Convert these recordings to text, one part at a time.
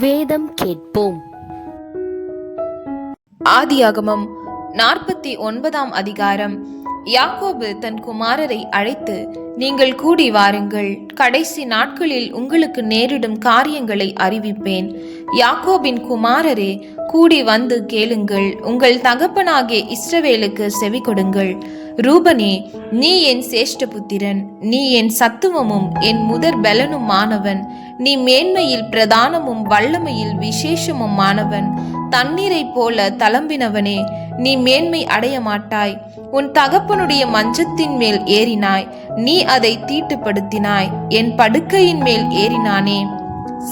வேதம் கேட்போம். ஆதியாகமம் நாற்பத்தி ஒன்பதாம் அதிகாரம். யாக்கோபு தன் குமாரரை அழைத்து நீங்கள் கூடி வாருங்கள். கடைசி நாட்களில் உங்களுக்கு நேரிடும் காரியங்களை அறிவிப்பேன். யாக்கோபின் குமாரரே கூடி வந்து கேளுங்கள். உங்கள் தகப்பனாகிய இஸ்ரவேலுக்கு செவி கொடுங்கள். ரூபனே நீ என் சேஷ்ட புத்திரன். நீ என் சத்துவமும் என் முதற் பலனுமானவன். நீ மேன்மையில் பிரதானமும் வல்லமையில் விசேஷமும் தண்ணீரை தண்ணீரைப் போல தளம்பினவனே நீ மேன்மை அடைய மாட்டாய் உன் தகப்பனுடைய மஞ்சத்தின் மேல் ஏறினாய். நீ அதை தீட்டுப்படுத்தினாய். என் படுக்கையின் மேல் ஏறினானே.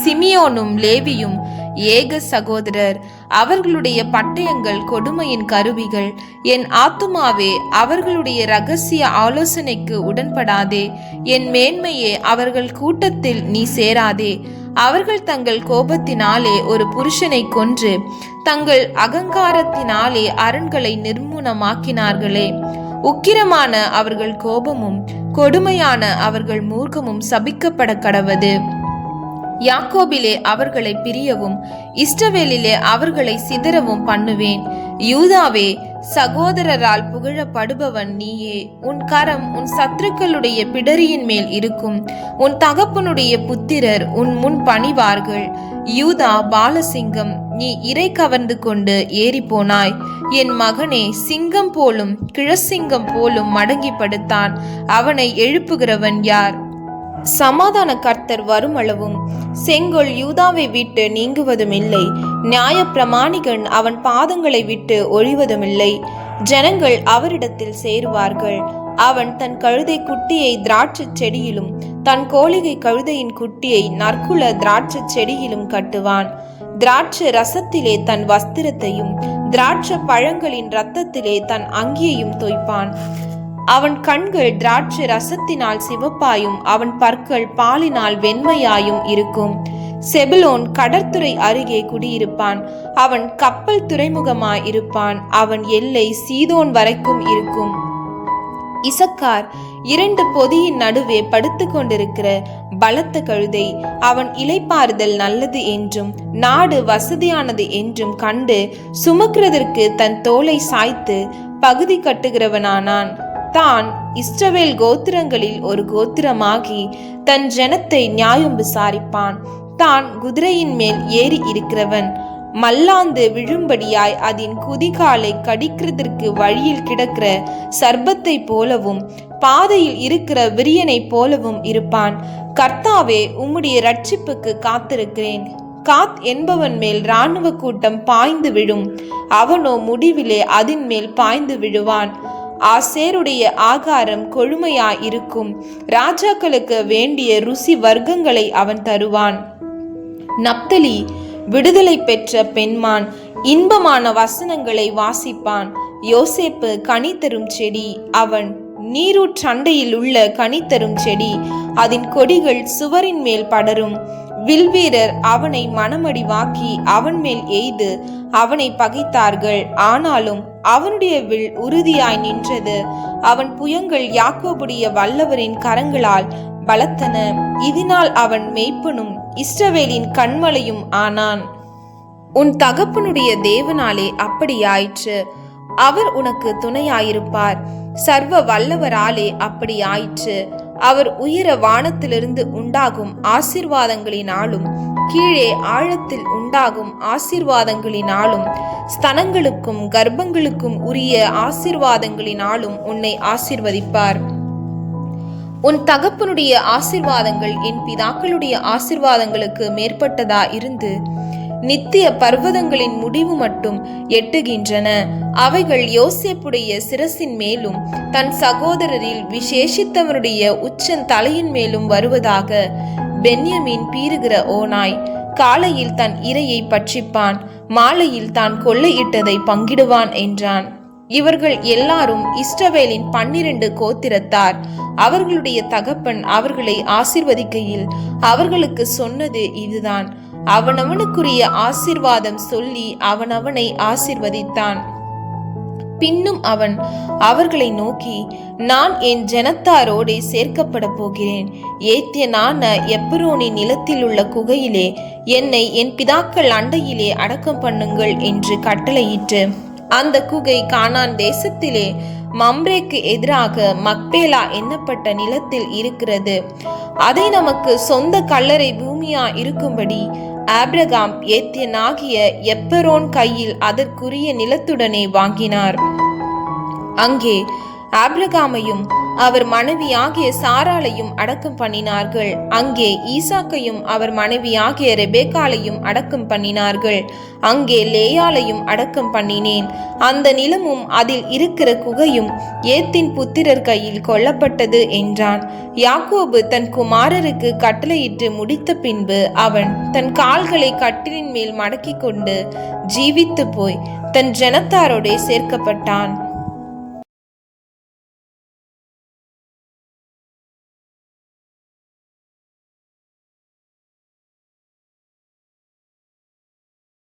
சிமியோனும் லேவியும் ஏக சகோதரர் அவர்களுடைய பட்டயங்கள் கொடுமையின் கருவிகள். என் ஆத்துமாவே அவர்களுடைய ரகசிய ஆலோசனைக்கு உடன்படாதே. என் மேன்மையே அவர்கள் கூட்டத்தில் நீ சேராதே. அவர்கள் தங்கள் கோபத்தினாலே ஒரு புருஷனை கொன்று தங்கள் அகங்காரத்தினாலே அரண்களை நிர்மூலமாக்கினார்களே. உக்கிரமான அவர்கள் கோபமும் கொடுமையான அவர்கள் மூர்க்கமும் சபிக்கப்பட கடவது யாக்கோபிலே அவர்களை பிரியவும் இஸ்ரவேலிலே அவர்களை சிதறவும் பண்ணுவேன். யூதாவே சகோதரரால் புகழப்படுபவன் நீயே. உன் கரம் உன் சத்துருக்களுடைய பிடரியின் மேல் இருக்கும். உன் தகப்பனுடைய புத்திரர் உன் முன் பணிவார்கள். யூதா பாலசிங்கம் நீ இறை கவர்ந்து கொண்டு ஏறி போனாய் என் மகனே சிங்கம் போலும் கிழசிங்கம் போலும் மடங்கி படுத்தான் அவனை எழுப்புகிறவன் யார்? சமாதான கர்த்தர் வருமளவும். செங்கோல் யூதாவை விட்டு நீங்குவதுமில்லை. நியாய பிரமாணிகன் அவன் பாதங்களை விட்டு ஒழிவதுமில்லை. ஜனங்கள் அவரிடத்தில் சேருவார்கள். அவன் தன் கழுதை குட்டியை திராட்சைச் செடியிலும் தன் கோழிகை கழுதையின் குட்டியை நற்குல திராட்சைச் செடியிலும் கட்டுவான். திராட்சை ரசத்திலே தன் வஸ்திரத்தையும் திராட்சை பழங்களின் இரத்தத்திலே தன் அங்கியையும் தொய்ப்பான். அவன் கண்கள் திராட்சை ரசத்தினால் சிவப்பாயும் அவன் பற்கள் பாலினால் வெண்மையாயும் இருக்கும். செபிலோன் கடற்துறை அருகே குடியிருப்பான். அவன் கப்பல் துறைமுகமாய் இருப்பான். அவன் எல்லை சீதோன் வரைக்கும் இருக்கும். இசக்கார் இரண்டு பொதியின் நடுவே படுத்து கொண்டிருக்கிற பலத்த கழுதை அவன் இலைப்பாறுதல் நல்லது என்றும் நாடு வசதியானது என்றும் கண்டு சுமக்கிறதற்கு தன் தோலை சாய்த்து பகுதி கட்டுகிறவனானான். தான் இஸ்ரவேல் கோத்திரங்களில் ஒரு கோத்திரமாகி தன் ஜனத்தை நியாயம் விசாரிப்பான். தான் குதிரையின் மேல் ஏறி இருக்கிறவன். மல்லாந்து விழும்படியாய் அதன் குதிகாலை கடிக்கிறதற்கு வழியில் கிடக்கிற சர்பத்தை போலவும் பாதையில் இருக்கிற விரியனைப் போலவும் இருப்பான். கர்த்தாவே உம்முடைய ரட்சிப்புக்கு காத்திருக்கிறேன். காத் என்பவன் மேல் இராணுவ கூட்டம் பாய்ந்து விழும். அவனோ முடிவிலே அதன் மேல் பாய்ந்து விழுவான். ஆசேருடைய ஆகாரம் கொழுமையாயிருக்கும். ராஜாக்களுக்கு வேண்டிய ருசி வர்க்கங்களை அவன் தருவான். நப்தலி விடுதலை பெற்ற பெண்மான் இன்பமான வசனங்களை வாசிப்பான். யோசேப்பு கனி தரும் செடி அவன் நீரூற்றண்டையில் உள்ள கனி தரும் செடி அதன் கொடிகள் சுவரின் மேல் படரும். வில்வீரர் அவனை மனமடிவாக்கி அவன் மேல் எய்து அவனை பகைத்தார்கள். ஆனாலும் அவனுடைய வில் உறுதியாய் நின்றது. அவன் புயங்கள் யாக்கோபுடைய வல்லவரின் கரங்களால் பலத்தன. இதனால் அவன் மெய்ப்பனும் இஸ்ரவேலின் கண்மலையும் ஆனான். உன் தகப்பனுடைய தேவனாலே அப்படியாயிற்று. அவர் உனக்கு துணையாயிருப்பார். சர்வ வல்லவராலே அப்படி ஆயிற்று அவர் உயர வானத்திலிருந்து உண்டாகும் ஆசிர்வாதங்களினாலும் கீழே ஆழத்தில் உண்டாகும் ஆசிர்வாதங்களினாலும் ஸ்தனங்களுக்கும் கர்ப்பங்களுக்கும் உரிய ஆசிர்வாதங்களினாலும் உன்னை ஆசிர்வதிப்பார். உன் தகப்பனுடைய ஆசிர்வாதங்கள் என் பிதாக்களுடைய ஆசிர்வாதங்களுக்கு மேற்பட்டதா இருந்து நித்திய பர்வதங்களின் முடிவு மட்டும் எட்டுகின்றன. அவைகள் யோசேப்புடைய சிரசின் மேலும் தன் சகோதரரில் விசேஷித்தவருடைய உச்சன் தலையின் மேலும் வருவதாக பென்யமீன் பீறுகிற ஓனாய் காலையில் தன் இரையை பட்சிப்பான் மாலையில் தான் கொள்ளையிட்டதை பங்கிடுவான் என்றான். இவர்கள் எல்லாரும் இஸ்ரவேலின் பன்னிரண்டு கோத்திரத்தார். அவர்களுடைய தகப்பன் அவர்களை ஆசிர்வதிக்கையில் அவர்களுக்கு சொன்னது இதுதான். அவனவனுக்குரிய ஆசிர்வாதம் சொல்லி அவனவனை ஆசிர்வதித்தான். பின்னும் அவன் அவர்களை நோக்கி நான் என் ஜனத்தாரோடே சேர்க்கப்பட போகிறேன். ஏத்தியனான எப்பரோனி நிலத்தில் உள்ள குகையிலே என்னை என் பிதாக்கள் அண்டையிலே அடக்கம் பண்ணுங்கள் என்று கட்டளையிட்டு அந்த குகை கானான் தேசத்திலே மம்ரேக்கு எதிராக மக்பேலா எண்ணப்பட்ட நிலத்தில் இருக்கிறது. அதை நமக்கு சொந்த கல்லறை பூமியா இருக்கும்படி ஆப்ரகாம் ஏத்தியனாகிய எப்பரோன் கையில் அதற்குரிய நிலத்துடனே வாங்கினார். அங்கே ஆப்ரகாமையும் அவர் மனைவியாகிய சாராலையும் அடக்கம் பண்ணினார்கள். அங்கே ஈசாக்கையும் அவர் மனைவியாகிய ரெபேக்காலையும் அடக்கம் பண்ணினார்கள். அங்கே லேயாலையும் அடக்கம் பண்ணினேன். அந்த நிலமும் அதில் இருக்கிற குகையும் ஏத்தின் புத்திரர் கையில் கொல்லப்பட்டது என்றான். யாக்கோபு தன் குமாரருக்கு கட்டளையிட்டு முடித்த பின்பு அவன் தன் கால்களை கட்டிலின் மேல் மடக்கிக் கொண்டு ஜீவித்து போய் தன் ஜனத்தாரோடே சேர்க்கப்பட்டான்.